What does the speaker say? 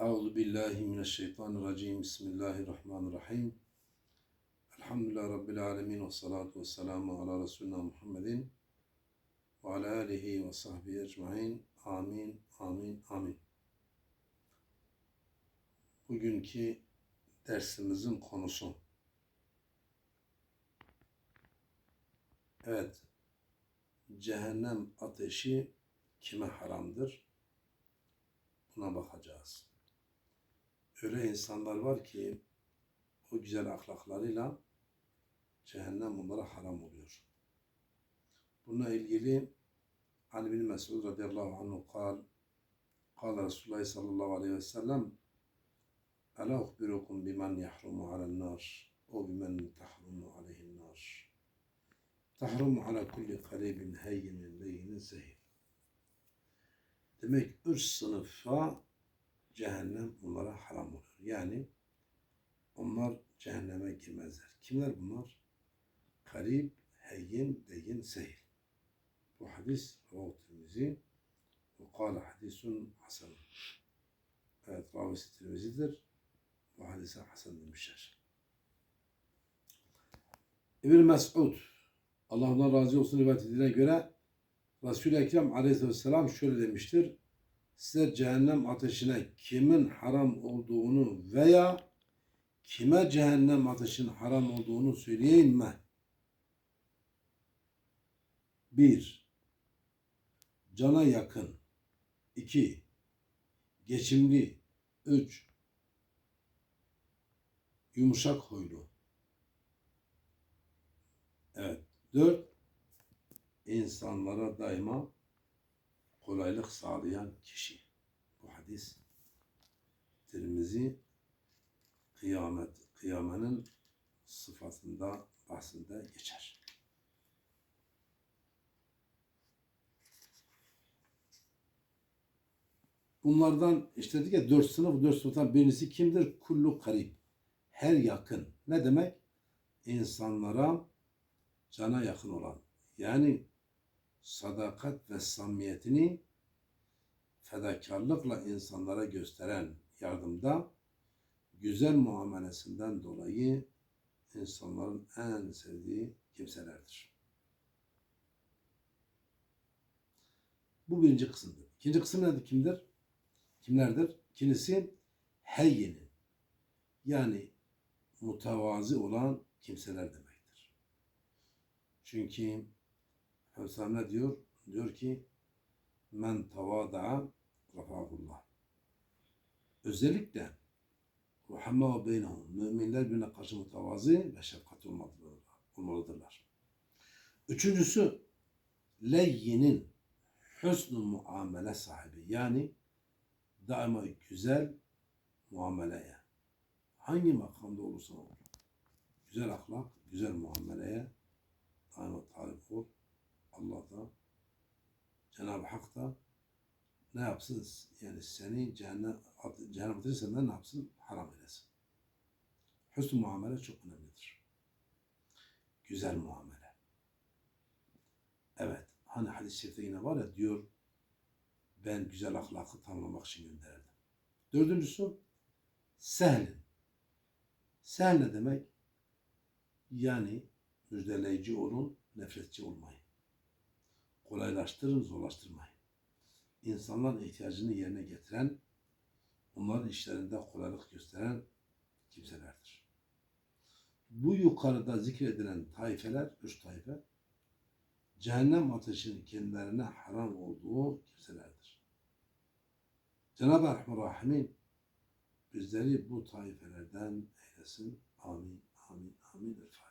Euzu billahi mineşşeytanirracim. Bismillahirrahmanirrahim. Elhamdülillahi rabbil alamin ve salatu vesselamu ala resulina Muhammedin ve ala alihi ve sahbihi ecmaîn. Amin. Amin. Amin. Bugünkü dersimizin konusu Evet. Cehennem ateşi kime haramdır? Buna bakacağız Öyle insanlar var ki o güzel ahlaklarıyla cehennem onlara haram oluyor. Bununla ilgili Ali bin Mesud radıyallahu anhu kal قال رسول الله صلى الله عليه وسلم ألا أخبركم بمن يحرم على النار أو بمن تحرم عليه النار تحرم على كل قريب هين لين زهير Demek üç sınıfa cehennem onlara haram oluyor. Yani onlar cehenneme girmezler. Kimler bunlar? Karib, heyyin, deyin, sehil. Bu hadis Rav Tirmizi ve kâle hadisun hasan. Evet, ravisi Tirmizi'dir. Bu hadise hasan demişler. İbn Mes'ud Allah ondan razı olsun rivayet edilene göre Resul-i Ekrem aleyhisselam şöyle demiştir. Size cehennem ateşine kimin haram olduğunu veya kime cehennem ateşinin haram olduğunu söyleyeyim mi? Bir, cana yakın. iki geçimli. Üç, yumuşak huylu. Evet. Dört, insanlara daima kolaylık sağlayan kişi. Bu hadis Tirmizi kıyamet, kıyamenin sıfatında, bahsinde geçer. Bunlardan işte dedik ya dört sınıf, dört sınıftan birincisi kimdir? Kullu karib. Her yakın. Ne demek? İnsanlara cana yakın olan. Yani sadakat ve samimiyetini fedakarlıkla insanlara gösteren yardımda güzel muamelesinden dolayı insanların en sevdiği kimselerdir. Bu birinci kısımdır. İkinci kısım nedir? Kimdir? Kimlerdir? İkincisi heyyinin. Yani mutavazi olan kimseler demektir. Çünkü Efendimiz ne diyor? Diyor ki men tavada'a rafa'ullah. Özellikle Ruhamma ve beynehum. Müminler birbirine karşı mutavazi ve şefkatli olmalıdırlar. Üçüncüsü leyyinin hüsnü muamele sahibi. Yani daima güzel muameleye. Hangi makamda olursa olur. Güzel ahlak, güzel muameleye daima talip ol. Allah da Cenab-ı Hak da ne yapsın? Yani seni cehennem, cehennem ateşi ne yapsın? Haram eylesin. Hüsnü muamele çok önemlidir. Güzel muamele. Evet. Hani hadis-i şerifte yine var ya diyor ben güzel ahlakı tanımlamak için gönderirdim. Dördüncüsü sehlin. Sehl ne demek? Yani müjdeleyici olun, nefretçi olmayın kolaylaştırın, zorlaştırmayın. İnsanların ihtiyacını yerine getiren, onların işlerinde kolaylık gösteren kimselerdir. Bu yukarıda zikredilen taifeler, üç taife, cehennem ateşinin kendilerine haram olduğu kimselerdir. Cenab-ı Rahman bizleri bu taifelerden eylesin. Amin, amin, amin. El.